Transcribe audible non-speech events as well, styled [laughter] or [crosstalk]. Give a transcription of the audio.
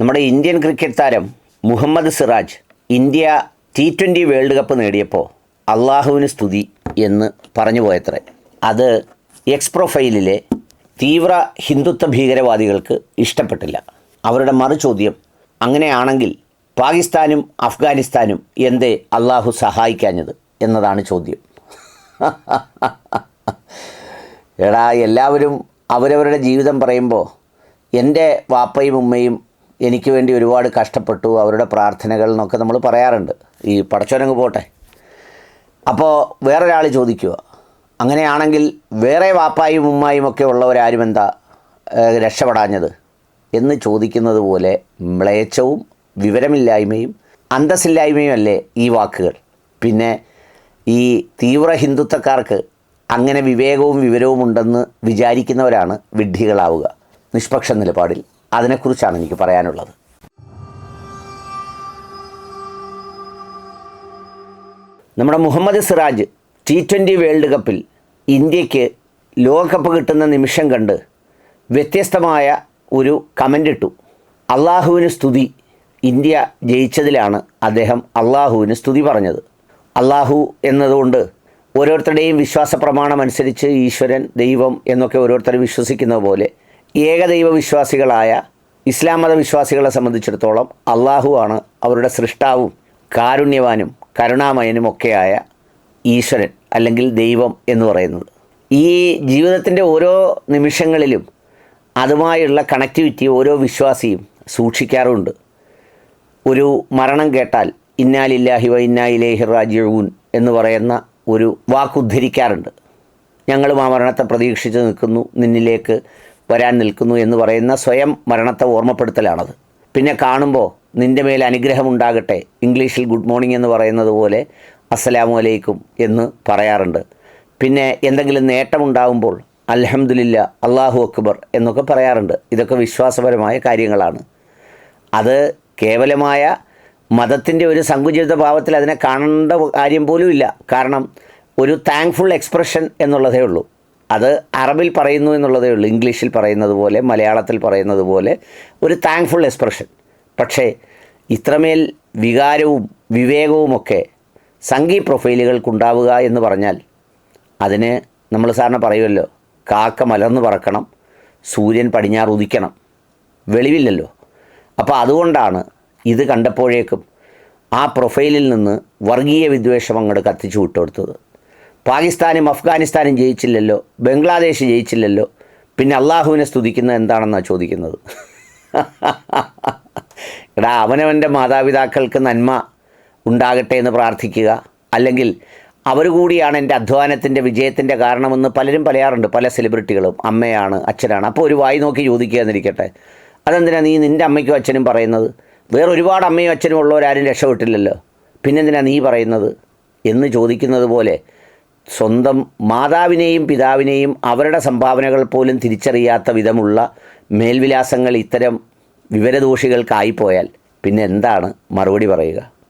നമ്മുടെ Indian cricket താരം Mohammed Siraj India T twenty world cup നേടിയപ്പോൾ അള്ളാഹുവിന് സ്തുതി എന്ന് പറഞ്ഞു പോയത്രേ. അത് എക്സ് പ്രൊഫൈലിലെ തീവ്ര ഹിന്ദുത്വ ഭീകരവാദികൾക്ക് ഇഷ്ടപ്പെട്ടില്ല. അവരുടെ മറുചോദ്യം അങ്ങനെയാണെങ്കിൽ പാകിസ്ഥാനും അഫ്ഗാനിസ്ഥാനും എന്തേ അള്ളാഹു സഹായിക്കാഞ്ഞത്? എന്നതാണ് ചോദ്യം. എടാ എല്ലാവരും അവരവരുടെ ജീവിതം പറയുമ്പോൾ എന്റെ വാപ്പയും ഉമ്മയും എനിക്ക് വേണ്ടി ഒരുപാട് കഷ്ടപ്പെട്ടു. അവരുടെ പ്രാർത്ഥനകൾ എന്നൊക്കെ നമ്മൾ പറയാറുണ്ട്. ഈ പടച്ചോനങ്ങ് പോട്ടെ. അപ്പോൾ വേറൊരാൾ ചോദിക്കുക. അങ്ങനെയാണെങ്കിൽ വേറെ വാപ്പായും ഉമ്മായും ഒക്കെ ഉള്ളവരാരും എന്താ രക്ഷപ്പെടാഞ്ഞത്? എന്ന് ചോദിക്കുന്നത് പോലെ മ്ലേച്ഛവും വിവരമില്ലായ്മയും അന്തസ്സില്ലായ്മയും അല്ലേ ഈ വാക്കുകൾ? പിന്നെ ഈ തീവ്ര ഹിന്ദുത്വക്കാർക്ക് അങ്ങനെ വിവേകവും വിവരവും ഉണ്ടെന്ന് വിചാരിക്കുന്നവരാണ് വിഡ്ഢികളാവുക. നിഷ്പക്ഷ നിലപാടിൽ. അതിനെക്കുറിച്ചാണ് എനിക്ക് പറയാനുള്ളത്. നമ്മുടെ Mohammed Siraj T twenty world കപ്പിൽ ഇന്ത്യയ്ക്ക് ലോകകപ്പ് കിട്ടുന്ന നിമിഷം കണ്ട് വ്യത്യസ്തമായ ഒരു കമന്റ് ഇട്ടു. അള്ളാഹുവിന് സ്തുതി. ഇന്ത്യ ജയിച്ചതിലാണ് അദ്ദേഹം അള്ളാഹുവിന് സ്തുതി പറഞ്ഞത്. അള്ളാഹു എന്നതുകൊണ്ട് ഓരോരുത്തരുടെയും വിശ്വാസ പ്രമാണം അനുസരിച്ച് ഈശ്വരൻ ദൈവം എന്നൊക്കെ ഓരോരുത്തർ വിശ്വസിക്കുന്ന പോലെ ഏകദൈവ വിശ്വാസികളായ ഇസ്ലാം മത വിശ്വാസികളെ സംബന്ധിച്ചിടത്തോളം അള്ളാഹുവാണ് അവരുടെ സൃഷ്ടാവും കാരുണ്യവാനും കരുണാമയനും ഒക്കെയായ ഈശ്വരൻ അല്ലെങ്കിൽ ദൈവം എന്ന് പറയുന്നത്. ഈ ജീവിതത്തിന്റെ ഓരോ നിമിഷങ്ങളിലും അതുമായുള്ള കണക്ടിവിറ്റി ഓരോ വിശ്വാസിയും സൂക്ഷിക്കാറുണ്ട്. ഒരു മരണം കേട്ടാൽ ഇന്നാലില്ലാഹി വ ഇന്നാ ഇലേഹി റാജിഊൻ എന്ന് പറയുന്ന ഒരു വാക്കുദ്ധരിക്കാറുണ്ട് ഞങ്ങളും ആ മരണത്തെ പ്രതീക്ഷിച്ച് നിൽക്കുന്നു. നിന്നിലേക്ക് വരാൻ നിൽക്കുന്നു എന്ന് പറയുന്ന സ്വയം മരണത്തെ ഓർമ്മപ്പെടുത്തലാണത്. പിന്നെ കാണുമ്പോൾ നിന്റെ മേൽ അനുഗ്രഹം ഉണ്ടാകട്ടെ ഇംഗ്ലീഷിൽ ഗുഡ് മോർണിംഗ് എന്ന് പറയുന്നത് പോലെ അസ്സലാമു അലൈക്കും എന്ന് പറയാറുണ്ട്. പിന്നെ എന്തെങ്കിലും നേട്ടമുണ്ടാകുമ്പോൾ അലഹമുല്ല അള്ളാഹു അക്ബർ എന്നൊക്കെ പറയാറുണ്ട്. ഇതൊക്കെ വിശ്വാസപരമായ കാര്യങ്ങളാണ്. അത് കേവലമായ മതത്തിന്റെ ഒരു സങ്കുചിത ഭാവത്തിൽ അതിനെ കാണേണ്ട കാര്യം പോലും ഇല്ല. കാരണം ഒരു താങ്ക്ഫുൾ എക്സ്പ്രഷൻ എന്നുള്ളതേ ഉള്ളൂ. അത് അറബിൽ പറയുന്നു എന്നുള്ളതേ ഉള്ളൂ ഇംഗ്ലീഷിൽ പറയുന്നത് പോലെ മലയാളത്തിൽ പറയുന്നത് പോലെ ഒരു താങ്ക്ഫുൾ എക്സ്പ്രഷൻ പക്ഷേ ഇത്രമേൽ വികാരവും വിവേകവുമൊക്കെ സംഗീ പ്രൊഫൈലുകൾക്കുണ്ടാവുക എന്ന് പറഞ്ഞാൽ അതിന് നമ്മൾ സാറിന് പറയുമല്ലോ കാക്ക മലർന്നു പറക്കണം സൂര്യൻ പടിഞ്ഞാറ് ഉദിക്കണം. വെളിവില്ലല്ലോ. അപ്പോൾ അതുകൊണ്ടാണ് ഇത് കണ്ടപ്പോഴേക്കും ആ പ്രൊഫൈലിൽ നിന്ന് വർഗീയ വിദ്വേഷം അങ്ങോട്ട് കത്തിച്ചു വിട്ടുകൊടുത്തത്. പാകിസ്ഥാനും അഫ്ഗാനിസ്ഥാനും ജയിച്ചില്ലല്ലോ ബംഗ്ലാദേശ് ജയിച്ചില്ലല്ലോ പിന്നെ അള്ളാഹുവിനെ സ്തുതിക്കുന്നത് എന്താണെന്നാണ് ചോദിക്കുന്നത്? [laughs] എടാ അവനവന്റെ മാതാപിതാക്കൾക്ക് നന്മ ഉണ്ടാകട്ടെ എന്ന് പ്രാർത്ഥിക്കുക. അല്ലെങ്കിൽ അവർ കൂടിയാണ് എന്റെ അധ്വാനത്തിന്റെ വിജയത്തിന്റെ കാരണമെന്ന് പലരും പറയാറുണ്ട്. പല സെലിബ്രിറ്റികളും അമ്മയാണ് അച്ഛനാണ്. അപ്പോൾ ഒരു വായി നോക്കി ചോദിക്കുക എന്നിരിക്കട്ടെ. അതെന്തിനാ നീ നിന്റെ അമ്മയ്ക്കും അച്ഛനും പറയുന്നത്? വേറെ ഒരുപാട് അമ്മയും അച്ഛനും ഉള്ളവരാരും രക്ഷപ്പെട്ടില്ലല്ലോ. പിന്നെന്തിനാ നീ പറയുന്നത്? എന്ന് ചോദിക്കുന്നത് പോലെ സ്വന്തം മാതാവിനെയും പിതാവിനെയും അവരുടെ സംഭാവനകൾ പോലും തിരിച്ചറിയാത്ത വിധമുള്ള മേൽവിലാസങ്ങൾ ഇത്തരം വിവരദോഷികൾക്കായിപ്പോയാൽ പിന്നെ എന്താണ് മറുപടി പറയുക?